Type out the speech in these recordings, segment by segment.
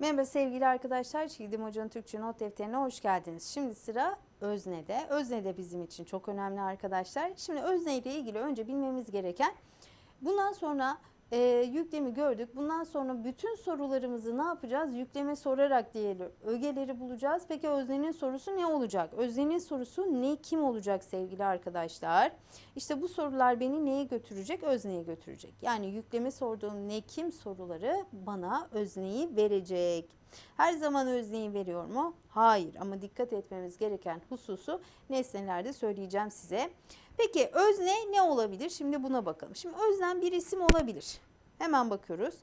Merhaba sevgili arkadaşlar. Çiğdem Hoca'nın Türkçe Not Defteri'ne hoş geldiniz. Şimdi sıra öznede. Özne de bizim için çok önemli arkadaşlar. Şimdi özne ile ilgili önce bilmemiz gereken bundan sonra e, yüklemi gördük. Bundan sonra bütün sorularımızı ne yapacağız? Yükleme sorarak diyelim. Ögeleri bulacağız. Peki öznenin sorusu ne olacak? Öznenin sorusu ne kim olacak sevgili arkadaşlar? İşte bu sorular beni neye götürecek? Özneye götürecek. Yani yükleme sorduğum ne kim soruları bana özneyi verecek. Her zaman özneyi veriyor mu? Hayır ama dikkat etmemiz gereken hususu nesnelerde söyleyeceğim size. Peki özne ne olabilir? Şimdi buna bakalım. Şimdi öznem bir isim olabilir. Hemen bakıyoruz.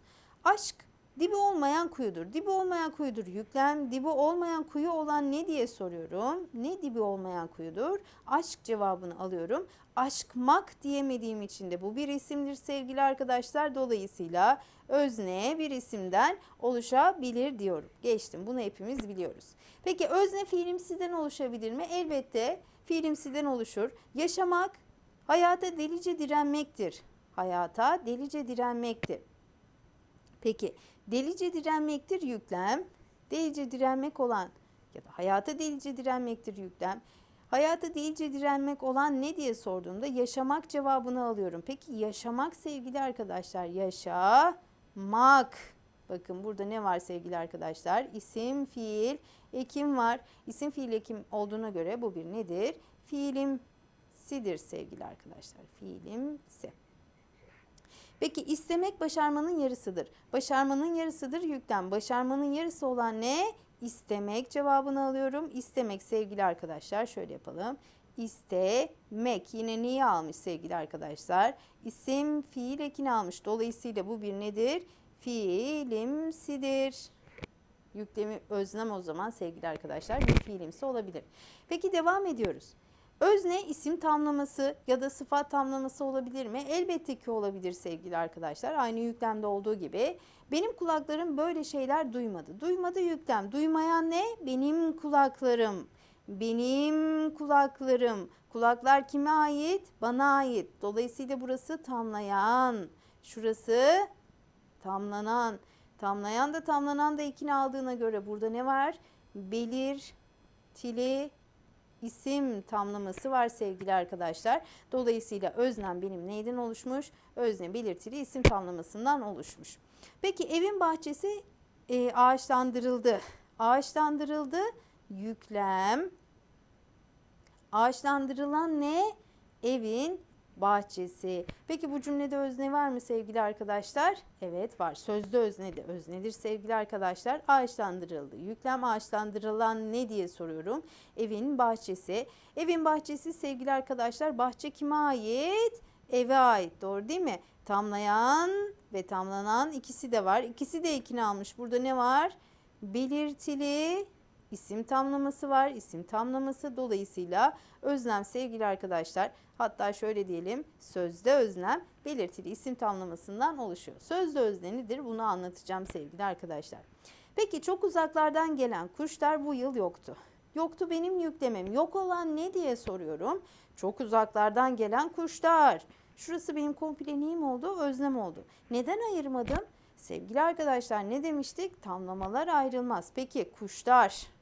Aşk dibi olmayan kuyudur. Dibi olmayan kuyudur. Yüklem dibi olmayan kuyu olan ne diye soruyorum. Ne dibi olmayan kuyudur? Aşk cevabını alıyorum. Aşkmak diyemediğim için de bu bir isimdir sevgili arkadaşlar. Dolayısıyla özne bir isimden oluşabilir diyorum. Geçtim. Bunu hepimiz biliyoruz. Peki özne fiilimsiden oluşabilir mi? Elbette fiilimsiden oluşur. Yaşamak hayata delice direnmektir. Hayata delice direnmektir. Peki delice direnmektir yüklem. Delice direnmek olan ya da hayata delice direnmektir yüklem. Hayata delice direnmek olan ne diye sorduğumda yaşamak cevabını alıyorum. Peki yaşamak sevgili arkadaşlar yaşamak. Bakın burada ne var sevgili arkadaşlar? İsim, fiil, ekim var. İsim, fiil, ekim olduğuna göre bu bir nedir? Fiilimsidir sevgili arkadaşlar. Fiilimsi. Peki istemek başarmanın yarısıdır. Başarmanın yarısıdır yüklem. Başarmanın yarısı olan ne? İstemek cevabını alıyorum. İstemek sevgili arkadaşlar şöyle yapalım. İstemek yine neyi almış sevgili arkadaşlar? İsim fiil ekini almış. Dolayısıyla bu bir nedir? Fiilimsidir. Yüklemi özlem o zaman sevgili arkadaşlar bir fiilimsi olabilir. Peki devam ediyoruz. Özne isim tamlaması ya da sıfat tamlaması olabilir mi? Elbette ki olabilir sevgili arkadaşlar. Aynı yüklemde olduğu gibi. Benim kulaklarım böyle şeyler duymadı. Duymadı yüklem. Duymayan ne? Benim kulaklarım. Benim kulaklarım. Kulaklar kime ait? Bana ait. Dolayısıyla burası tamlayan. Şurası tamlanan. Tamlayan da tamlanan da ikini aldığına göre burada ne var? Belirtili isim tamlaması var sevgili arkadaşlar. Dolayısıyla öznem benim neyden oluşmuş? Özne belirtili isim tamlamasından oluşmuş. Peki evin bahçesi e, ağaçlandırıldı. Ağaçlandırıldı yüklem. Ağaçlandırılan ne? Evin bahçesi. Peki bu cümlede özne var mı sevgili arkadaşlar? Evet var. Sözde özne de öznedir sevgili arkadaşlar. Ağaçlandırıldı. Yüklem ağaçlandırılan ne diye soruyorum. Evin bahçesi. Evin bahçesi sevgili arkadaşlar bahçe kime ait? Eve ait. Doğru değil mi? Tamlayan ve tamlanan ikisi de var. İkisi de ekini almış. Burada ne var? Belirtili isim tamlaması var. İsim tamlaması dolayısıyla özlem sevgili arkadaşlar hatta şöyle diyelim sözde özlem belirtili isim tamlamasından oluşuyor. Sözde özne nedir bunu anlatacağım sevgili arkadaşlar. Peki çok uzaklardan gelen kuşlar bu yıl yoktu. Yoktu benim yüklemem. Yok olan ne diye soruyorum. Çok uzaklardan gelen kuşlar. Şurası benim komple neyim oldu? Özlem oldu. Neden ayırmadım? Sevgili arkadaşlar ne demiştik? Tamlamalar ayrılmaz. Peki kuşlar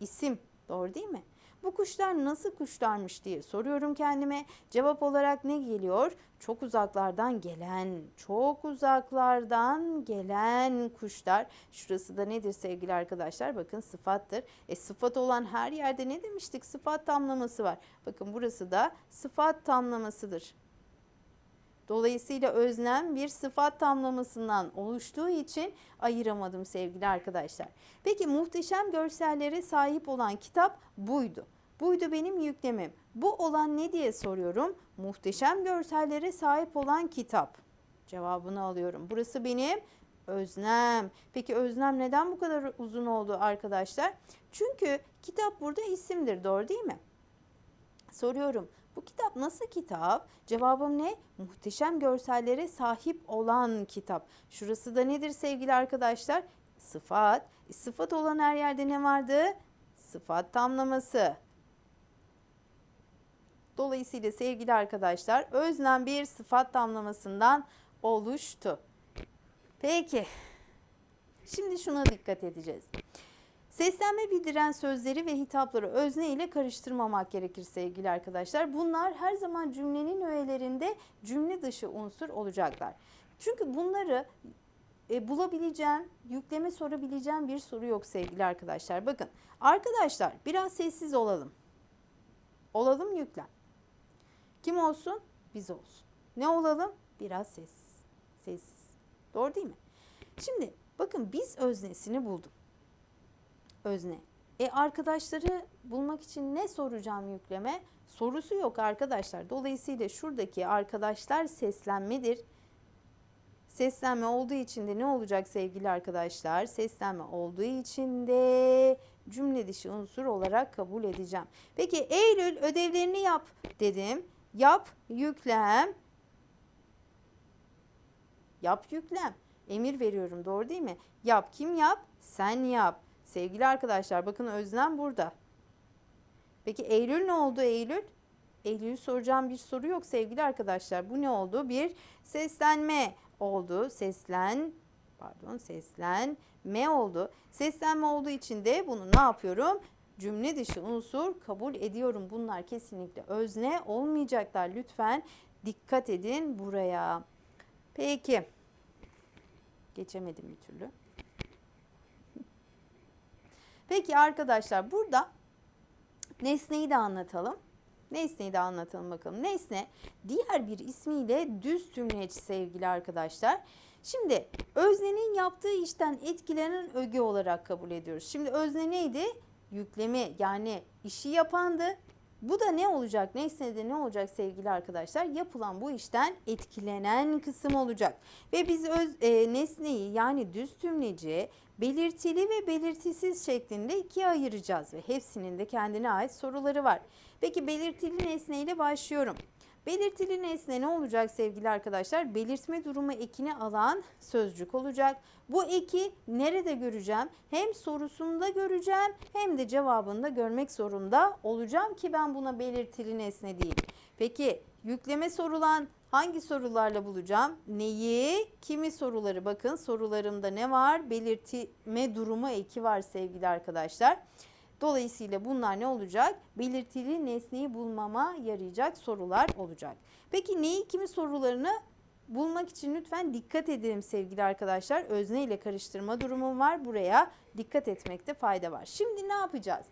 isim doğru değil mi? Bu kuşlar nasıl kuşlarmış diye soruyorum kendime. Cevap olarak ne geliyor? Çok uzaklardan gelen, çok uzaklardan gelen kuşlar. Şurası da nedir sevgili arkadaşlar? Bakın sıfattır. E sıfat olan her yerde ne demiştik? Sıfat tamlaması var. Bakın burası da sıfat tamlamasıdır. Dolayısıyla öznem bir sıfat tamlamasından oluştuğu için ayıramadım sevgili arkadaşlar. Peki muhteşem görsellere sahip olan kitap buydu. Buydu benim yüklemim. Bu olan ne diye soruyorum? Muhteşem görsellere sahip olan kitap. Cevabını alıyorum. Burası benim öznem. Peki öznem neden bu kadar uzun oldu arkadaşlar? Çünkü kitap burada isimdir doğru değil mi? Soruyorum. Bu kitap nasıl kitap? Cevabım ne? Muhteşem görsellere sahip olan kitap. Şurası da nedir sevgili arkadaşlar? Sıfat. E, sıfat olan her yerde ne vardı? Sıfat tamlaması. Dolayısıyla sevgili arkadaşlar öznem bir sıfat tamlamasından oluştu. Peki. Şimdi şuna dikkat edeceğiz. Seslenme bildiren sözleri ve hitapları özne ile karıştırmamak gerekir sevgili arkadaşlar. Bunlar her zaman cümlenin öğelerinde cümle dışı unsur olacaklar. Çünkü bunları e, bulabileceğim, yükleme sorabileceğim bir soru yok sevgili arkadaşlar. Bakın arkadaşlar biraz sessiz olalım. Olalım yüklem. Kim olsun? Biz olsun. Ne olalım? Biraz sessiz. Sessiz. Doğru değil mi? Şimdi bakın biz öznesini buldum. Özne. E arkadaşları bulmak için ne soracağım yükleme? Sorusu yok arkadaşlar. Dolayısıyla şuradaki arkadaşlar seslenmedir. Seslenme olduğu için de ne olacak sevgili arkadaşlar? Seslenme olduğu için de cümle dışı unsur olarak kabul edeceğim. Peki Eylül ödevlerini yap dedim. Yap, yüklem. Yap, yüklem. Emir veriyorum doğru değil mi? Yap kim yap? Sen yap. Sevgili arkadaşlar bakın özlem burada. Peki Eylül ne oldu Eylül? Eylül'ü soracağım bir soru yok sevgili arkadaşlar. Bu ne oldu? Bir seslenme oldu. Seslen, pardon seslenme oldu. Seslenme olduğu için de bunu ne yapıyorum? Cümle dışı unsur kabul ediyorum. Bunlar kesinlikle özne olmayacaklar. Lütfen dikkat edin buraya. Peki. Geçemedim bir türlü. Peki arkadaşlar burada nesneyi de anlatalım. Nesneyi de anlatalım bakalım. Nesne diğer bir ismiyle düz tümleç sevgili arkadaşlar. Şimdi öznenin yaptığı işten etkilenen öge olarak kabul ediyoruz. Şimdi özne neydi? Yükleme yani işi yapandı. Bu da ne olacak? Nesnede ne olacak sevgili arkadaşlar? Yapılan bu işten etkilenen kısım olacak. Ve biz öz, e, nesneyi yani düz tümleci belirtili ve belirtisiz şeklinde ikiye ayıracağız ve hepsinin de kendine ait soruları var. Peki belirtili nesne ile başlıyorum. Belirtili nesne ne olacak sevgili arkadaşlar? Belirtme durumu ekini alan sözcük olacak. Bu eki nerede göreceğim? Hem sorusunda göreceğim hem de cevabında görmek zorunda olacağım ki ben buna belirtili nesne diyeyim. Peki yükleme sorulan hangi sorularla bulacağım? Neyi? Kimi soruları? Bakın sorularımda ne var? Belirtme durumu eki var sevgili arkadaşlar. Dolayısıyla bunlar ne olacak? Belirtili nesneyi bulmama yarayacak sorular olacak. Peki neyi kimi sorularını bulmak için lütfen dikkat edelim sevgili arkadaşlar. Özne ile karıştırma durumum var. Buraya dikkat etmekte fayda var. Şimdi ne yapacağız?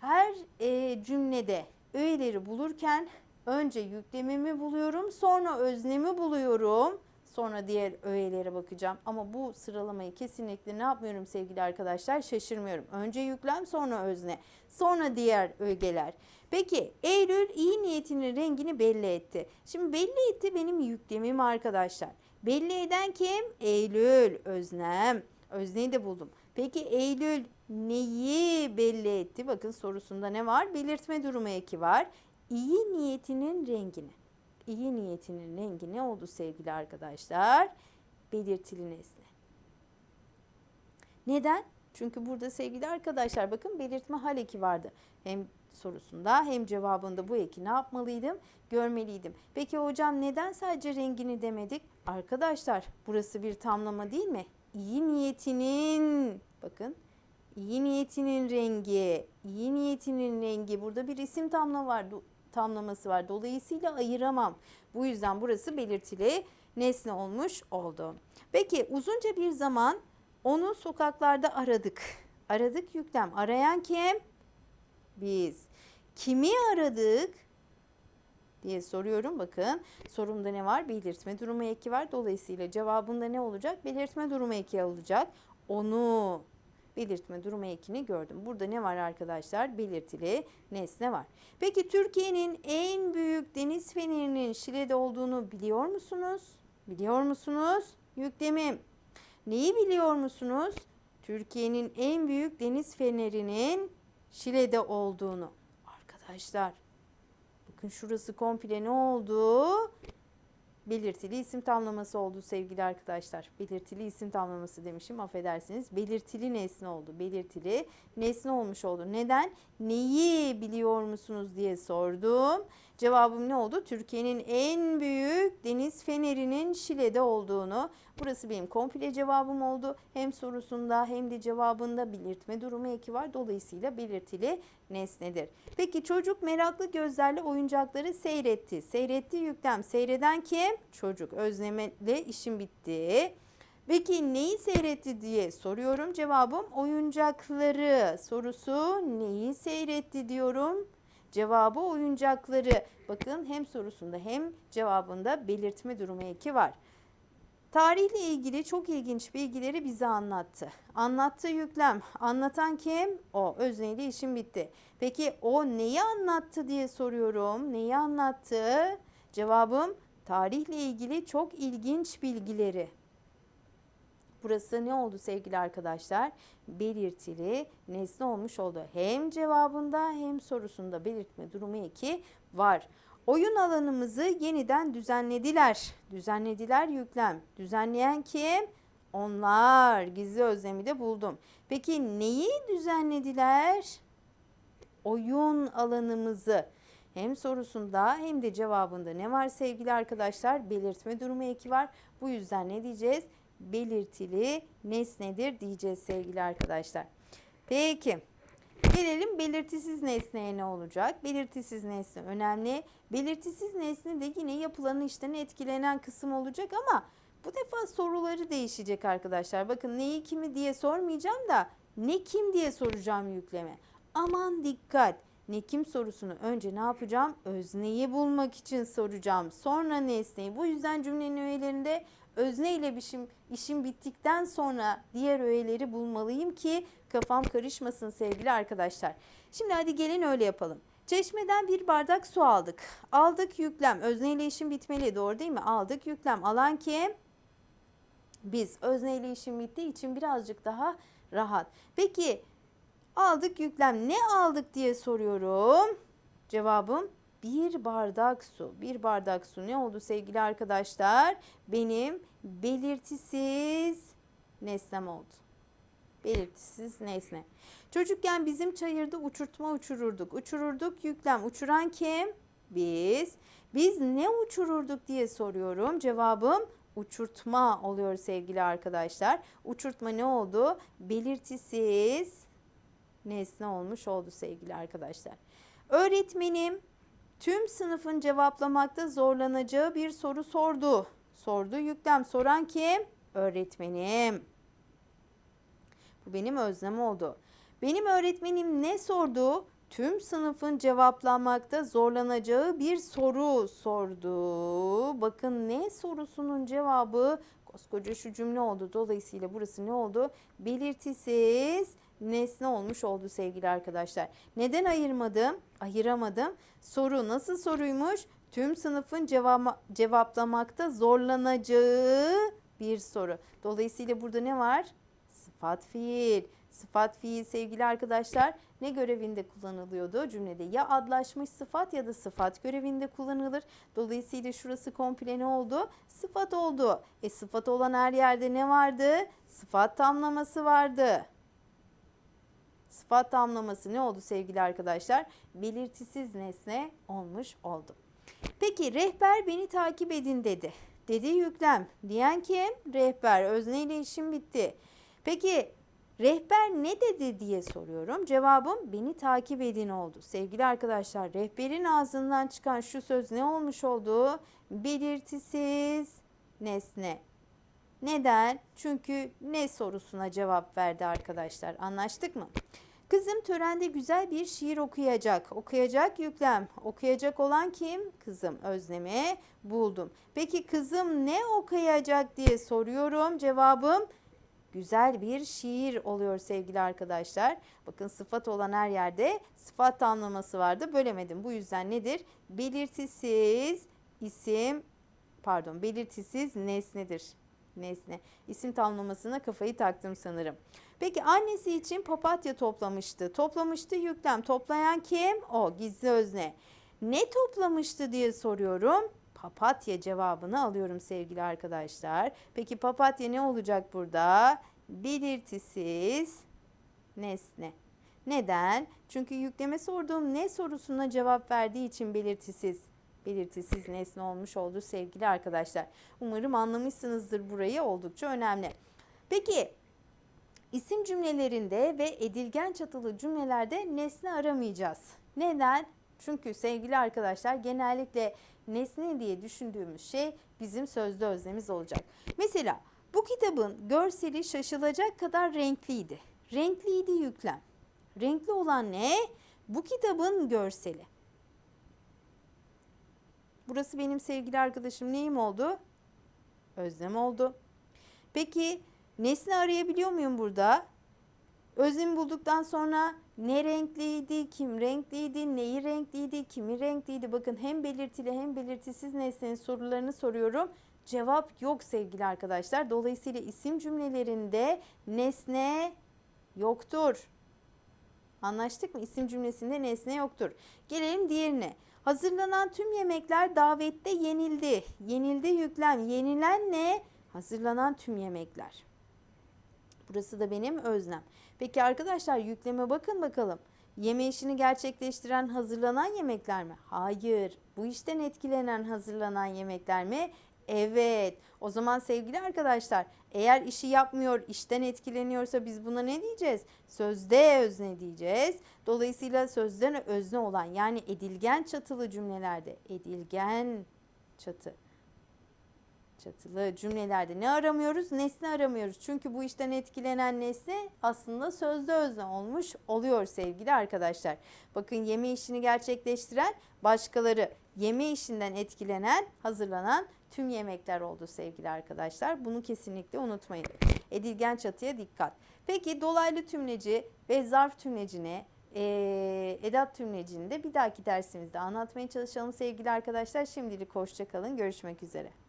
Her e, cümlede öğeleri bulurken önce yüklemimi buluyorum, sonra öznemi buluyorum. Sonra diğer öğelere bakacağım. Ama bu sıralamayı kesinlikle ne yapmıyorum sevgili arkadaşlar? Şaşırmıyorum. Önce yüklem sonra özne. Sonra diğer ögeler. Peki Eylül iyi niyetinin rengini belli etti. Şimdi belli etti benim yüklemim arkadaşlar. Belli eden kim? Eylül, öznem. Özneyi de buldum. Peki Eylül neyi belli etti? Bakın sorusunda ne var? Belirtme durumu eki var. İyi niyetinin rengini iyi niyetinin rengi ne oldu sevgili arkadaşlar? Belirtili nesne. Neden? Çünkü burada sevgili arkadaşlar bakın belirtme hal eki vardı. Hem sorusunda hem cevabında bu eki ne yapmalıydım? Görmeliydim. Peki hocam neden sadece rengini demedik? Arkadaşlar burası bir tamlama değil mi? İyi niyetinin bakın iyi niyetinin rengi, iyi niyetinin rengi burada bir isim tamla var tamlaması var. Dolayısıyla ayıramam. Bu yüzden burası belirtili nesne olmuş oldu. Peki uzunca bir zaman onu sokaklarda aradık. Aradık yüklem. Arayan kim? Biz. Kimi aradık? diye soruyorum. Bakın sorumda ne var? Belirtme durumu eki var. Dolayısıyla cevabında ne olacak? Belirtme durumu eki alacak. Onu belirtme durumu ekini gördüm. Burada ne var arkadaşlar? Belirtili nesne var. Peki Türkiye'nin en büyük deniz fenerinin Şile'de olduğunu biliyor musunuz? Biliyor musunuz? Yüklemim. Neyi biliyor musunuz? Türkiye'nin en büyük deniz fenerinin Şile'de olduğunu. Arkadaşlar bakın şurası komple ne oldu? Belirtili isim tamlaması oldu sevgili arkadaşlar. Belirtili isim tamlaması demişim affedersiniz. Belirtili nesne oldu. Belirtili nesne olmuş oldu. Neden? Neyi biliyor musunuz diye sordum. Cevabım ne oldu? Türkiye'nin en büyük deniz fenerinin Şile'de olduğunu. Burası benim komple cevabım oldu. Hem sorusunda hem de cevabında belirtme durumu eki var. Dolayısıyla belirtili nesnedir. Peki çocuk meraklı gözlerle oyuncakları seyretti. Seyretti yüklem. Seyreden kim? Çocuk. Özlemle işim bitti. Peki neyi seyretti diye soruyorum. Cevabım oyuncakları sorusu neyi seyretti diyorum. Cevabı oyuncakları. Bakın hem sorusunda hem cevabında belirtme durumu eki var. Tarihle ilgili çok ilginç bilgileri bize anlattı. Anlattığı yüklem. Anlatan kim? O. Özneyle işim bitti. Peki o neyi anlattı diye soruyorum. Neyi anlattı? Cevabım tarihle ilgili çok ilginç bilgileri. Burası ne oldu sevgili arkadaşlar? Belirtili nesne olmuş oldu. Hem cevabında hem sorusunda belirtme durumu 2 var. Oyun alanımızı yeniden düzenlediler. Düzenlediler yüklem. Düzenleyen kim? Onlar. Gizli özlemi de buldum. Peki neyi düzenlediler? Oyun alanımızı. Hem sorusunda hem de cevabında ne var sevgili arkadaşlar? Belirtme durumu eki var. Bu yüzden ne diyeceğiz? Belirtili nesnedir diyeceğiz sevgili arkadaşlar. Peki. Gelelim belirtisiz nesneye ne olacak? Belirtisiz nesne önemli. Belirtisiz nesne de yine yapılan işten etkilenen kısım olacak ama bu defa soruları değişecek arkadaşlar. Bakın neyi kimi diye sormayacağım da ne kim diye soracağım yükleme. Aman dikkat. Ne kim sorusunu önce ne yapacağım? Özneyi bulmak için soracağım. Sonra nesneyi. Bu yüzden cümlenin öğelerinde özne ile işim, işim bittikten sonra diğer öğeleri bulmalıyım ki kafam karışmasın sevgili arkadaşlar. Şimdi hadi gelin öyle yapalım. Çeşmeden bir bardak su aldık. Aldık yüklem. Özne ile işim bitmeli doğru değil mi? Aldık yüklem. Alan kim? Biz. Özne ile işim bittiği için birazcık daha rahat. Peki aldık yüklem. Ne aldık diye soruyorum. Cevabım bir bardak su. Bir bardak su ne oldu sevgili arkadaşlar? Benim belirtisiz nesnem oldu. Belirtisiz nesne. Çocukken bizim çayırda uçurtma uçururduk. Uçururduk yüklem. Uçuran kim? Biz. Biz ne uçururduk diye soruyorum. Cevabım uçurtma oluyor sevgili arkadaşlar. Uçurtma ne oldu? Belirtisiz nesne olmuş oldu sevgili arkadaşlar. Öğretmenim tüm sınıfın cevaplamakta zorlanacağı bir soru sordu. Sordu yüklem. Soran kim? Öğretmenim. Bu benim özlem oldu. Benim öğretmenim ne sordu? Tüm sınıfın cevaplamakta zorlanacağı bir soru sordu. Bakın ne sorusunun cevabı koskoca şu cümle oldu. Dolayısıyla burası ne oldu? Belirtisiz nesne olmuş oldu sevgili arkadaşlar. Neden ayırmadım? Ayıramadım. Soru nasıl soruymuş? Tüm sınıfın cevap, cevaplamakta zorlanacağı bir soru. Dolayısıyla burada ne var? Sıfat fiil. Sıfat fiil sevgili arkadaşlar ne görevinde kullanılıyordu cümlede? Ya adlaşmış sıfat ya da sıfat görevinde kullanılır. Dolayısıyla şurası komple ne oldu? Sıfat oldu. E sıfat olan her yerde ne vardı? Sıfat tamlaması vardı. Sıfat tamlaması ne oldu sevgili arkadaşlar? Belirtisiz nesne olmuş oldu. Peki rehber beni takip edin dedi. Dedi yüklem. Diyen kim? Rehber. Özne ile işim bitti. Peki rehber ne dedi diye soruyorum. Cevabım beni takip edin oldu. Sevgili arkadaşlar rehberin ağzından çıkan şu söz ne olmuş oldu? Belirtisiz nesne. Neden? Çünkü ne sorusuna cevap verdi arkadaşlar. Anlaştık mı? Kızım törende güzel bir şiir okuyacak. Okuyacak yüklem. Okuyacak olan kim? Kızım. Özlemi buldum. Peki kızım ne okuyacak diye soruyorum. Cevabım güzel bir şiir oluyor sevgili arkadaşlar. Bakın sıfat olan her yerde sıfat tamlaması vardı. Bölemedim. Bu yüzden nedir? Belirtisiz isim pardon belirtisiz nesnedir. Nesne. İsim tamlamasına kafayı taktım sanırım. Peki annesi için papatya toplamıştı. Toplamıştı yüklem. Toplayan kim? O gizli özne. Ne toplamıştı diye soruyorum. Papatya cevabını alıyorum sevgili arkadaşlar. Peki papatya ne olacak burada? Belirtisiz nesne. Neden? Çünkü yükleme sorduğum ne sorusuna cevap verdiği için belirtisiz. Belirtisiz nesne olmuş oldu sevgili arkadaşlar. Umarım anlamışsınızdır burayı oldukça önemli. Peki isim cümlelerinde ve edilgen çatılı cümlelerde nesne aramayacağız. Neden? Çünkü sevgili arkadaşlar genellikle nesne diye düşündüğümüz şey bizim sözlü öznemiz olacak. Mesela bu kitabın görseli şaşılacak kadar renkliydi. Renkliydi yüklem. Renkli olan ne? Bu kitabın görseli. Burası benim sevgili arkadaşım neyim oldu? Özlem oldu. Peki nesne arayabiliyor muyum burada? Özlemi bulduktan sonra ne renkliydi, kim renkliydi, neyi renkliydi, kimi renkliydi? Bakın hem belirtili hem belirtisiz nesnenin sorularını soruyorum. Cevap yok sevgili arkadaşlar. Dolayısıyla isim cümlelerinde nesne yoktur. Anlaştık mı? İsim cümlesinde nesne yoktur. Gelelim diğerine. Hazırlanan tüm yemekler davette yenildi. Yenildi yüklem. Yenilen ne? Hazırlanan tüm yemekler. Burası da benim öznem. Peki arkadaşlar yükleme bakın bakalım. Yeme işini gerçekleştiren hazırlanan yemekler mi? Hayır. Bu işten etkilenen hazırlanan yemekler mi? Evet. O zaman sevgili arkadaşlar eğer işi yapmıyor, işten etkileniyorsa biz buna ne diyeceğiz? Sözde özne diyeceğiz. Dolayısıyla sözden özne olan yani edilgen çatılı cümlelerde edilgen çatı çatılı cümlelerde ne aramıyoruz? Nesne aramıyoruz. Çünkü bu işten etkilenen nesne aslında sözde özne olmuş oluyor sevgili arkadaşlar. Bakın yeme işini gerçekleştiren başkaları, yeme işinden etkilenen, hazırlanan tüm yemekler oldu sevgili arkadaşlar. Bunu kesinlikle unutmayın. Edilgen çatıya dikkat. Peki dolaylı tümleci ve zarf tümlecine eee, edat tümlecini de bir dahaki dersimizde anlatmaya çalışalım sevgili arkadaşlar. Şimdilik hoşçakalın. Görüşmek üzere.